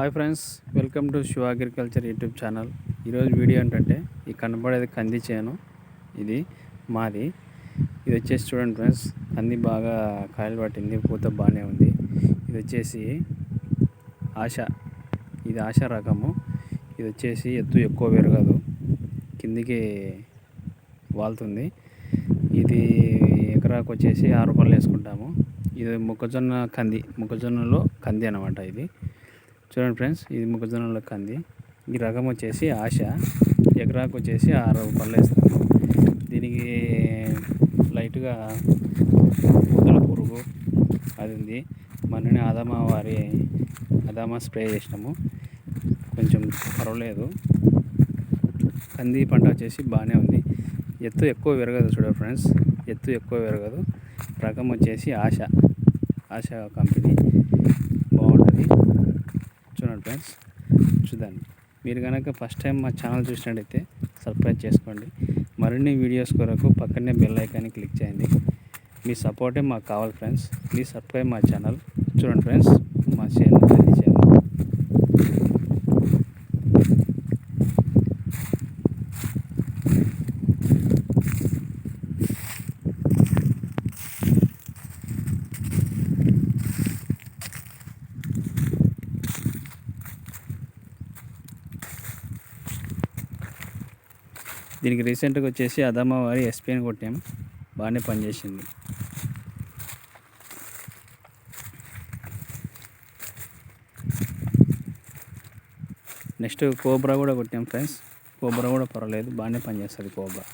Hi friends welcome to Shiva agriculture YouTube channel ఈరోజు video ఏంటంటే ఈ కనబడేది కంది చేను. ఇది మాది. ఇది వచ్చేసి చూడండి ఫ్రెండ్స్ కంది బాగా కాయలు పట్టింది పూత బాగానే ఉంది. ఇది వచ్చేసి ఆశ. ఇది ఆశ రకము. ఇది వచ్చేసి ఎత్తు ఎక్కువ పెరగదు. కిందికి వాళ్తుంది. ఇది ఎకరాకు వచ్చేసి ఆరు రూపాయలు వేసుకుంటాము. ఇది మొక్కజొన్న కంది. మొక్కజొన్నలో కంది అనమాట ఇది. చూడండి ఫ్రెండ్స్ ఇది మొక్కజొన్నలో కంది. ఈ రకం వచ్చేసి ఆశ. ఎకరాకు వచ్చేసి ఆరు పళ్ళు వేస్తాము దీనికి లైట్గా పూతల పురుగు అది ఉంది. మొన్ననే అదామా వారి అదామా స్ప్రే చేసినాము. కొంచెం పర్వాలేదు. కంది పంట వచ్చేసి బాగానే ఉంది. ఎత్తు ఎక్కువ పెరగదు చూడండి ఫ్రెండ్స్. ఎత్తు ఎక్కువ పెరగదు. రకం వచ్చేసి ఆశ. ఆశ కంపెనీ. బాగుంటుంది. ఫ్రెండ్స్ చూడండి మీరు కనుక ఫస్ట్ టైం మా ఛానల్ చూసినట్టయితే సబ్స్క్రైబ్ చేసుకోండి. మరిన్ని వీడియోస్ కొరకు పక్కనే బెల్ ఐకాన్ని క్లిక్ చేయండి. మీ సపోర్టే మాకు కావాలి ఫ్రెండ్స్. ప్లీజ్ సబ్స్క్రైబ్ మా ఛానల్ చూడండి ఫ్రెండ్స్ మా చేను కంది చేను దీనికి రీసెంట్గా వచ్చేసి అదమ్మ వారి ఎస్పీని కొట్టాం. బాగానే పనిచేసింది. నెక్స్ట్ కోబ్రా కూడా కొట్టాం ఫ్రెండ్స్. కోబ్రా కూడా పర్వాలేదు బాగానే పనిచేస్తుంది కోబ్రా.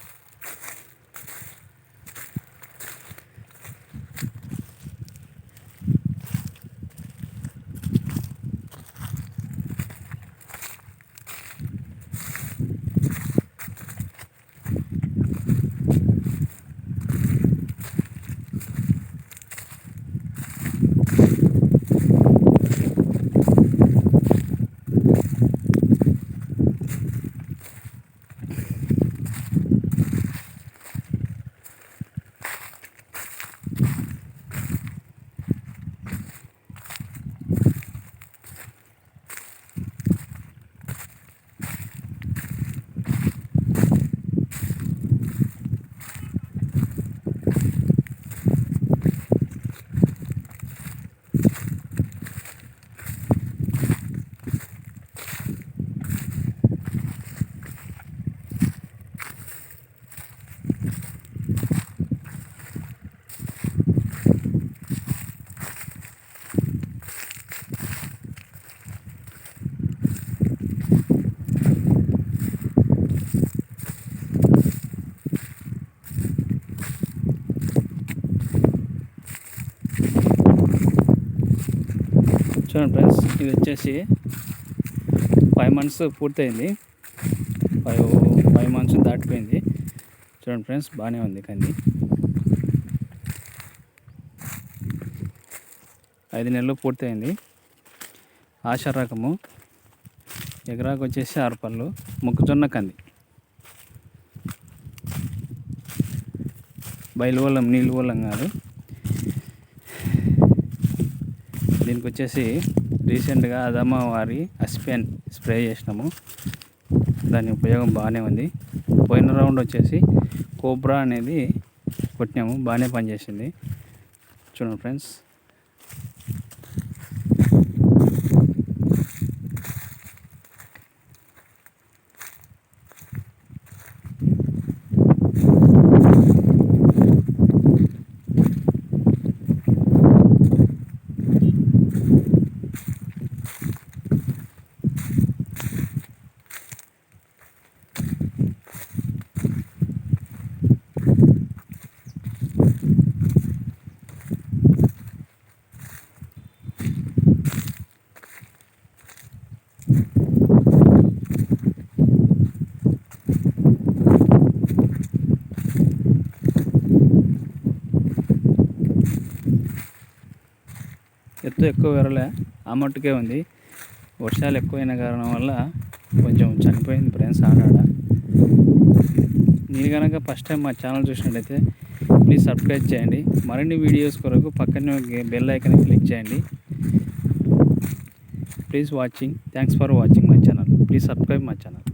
చూడండి ఫ్రెండ్స్ ఇది వచ్చేసి ఫైవ్ మంత్స్ పూర్తయింది. ఫైవ్ ఫైవ్ మంత్స్ దాటిపోయింది. చూడండి ఫ్రెండ్స్ బాగానే ఉంది కంది. ఐదు నెలలు పూర్తయింది. ఆశ రకము. ఎకరాకు వచ్చేసి ఆరు పళ్ళు. మొక్కజొన్న కంది. బయలు నీళ్ళు వల్లం కాదు. దీనికి వచ్చేసి రీసెంట్గా అదమ్మ వారి అస్పెన్ స్ప్రే చేసినాము. దాని ఉపయోగం బాగానే ఉంది. పోయిన రౌండ్ వచ్చేసి కోబ్రా అనేది కొట్టినాము. బాగానే పనిచేసింది. చూడండి ఫ్రెండ్స్. మొత్తం ఎక్కువ పెరలే ఆ మట్టుకే ఉంది. వర్షాలు ఎక్కువైన కారణం వల్ల కొంచెం చనిపోయింది ఫ్రెండ్స్ ఆడాడ మీరు కనుక ఫస్ట్ టైం మా ఛానల్ చూసినట్లయితే ప్లీజ్ సబ్స్క్రైబ్ చేయండి. మరిన్ని వీడియోస్ కొరకు పక్కనే బెల్ ఐకన్ క్లిక్ చేయండి. Please watching thanks for watching my channel please subscribe my channel